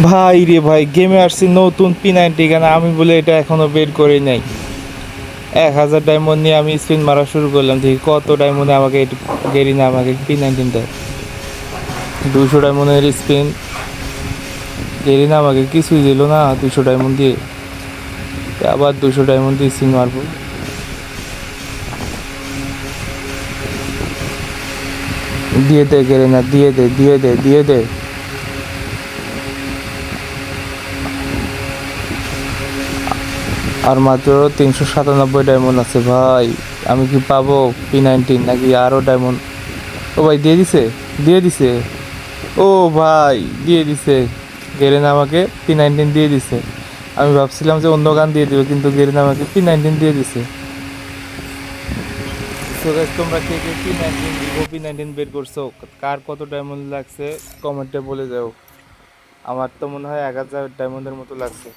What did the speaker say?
ভাই রে ভাই গেমে আসছি, নতুন পি নাইনটি কেন আমি বলে এটা এখনও বের করে নাই। এক হাজার ডায়মন্ড নিয়ে আমি স্পিন মারা শুরু করলাম। দেখি কত ডায়মন্ডে আমাকে গেরি না আমাকে পি নাইনটিন দেয়। দুশো ডায়মন্ডের স্পিন গেরি না আমাকে কিছুই দিল না, দুশো ডায়মন্ড দিয়ে। আবার দুশো ডায়মন্ড দিয়ে স্পিন মারবো। দিয়ে দে গেরে না, দিয়ে দে দিয়ে দে দিয়ে দে। আর মাত্র তিনশো সাতানব্বই ডায়মন্ড আছে ভাই। আমি কি পাবো? পি নাইনটিন নাকি আরও ডায়মন্ড ও ভাই, দিয়ে দিছে দিয়ে দিছে। ও ভাই, দিয়ে দিছে। গেরেন আমাকে পি নাইনটিন দিয়ে দিছে। আমি ভাবছিলাম যে অন্য গান দিয়ে দিবে, কিন্তু গেরেন আমাকে পি নাইনটিন দিয়ে দিছে। তোমরা কে কে P nineteen Vivo P nineteen বের করছ? কার কত ডায়মন্ড লাগছে? কমেন্টে বলে যাও। আমার তো মনে হয় এক হাজার ডায়মন্ডের মতো লাগছে।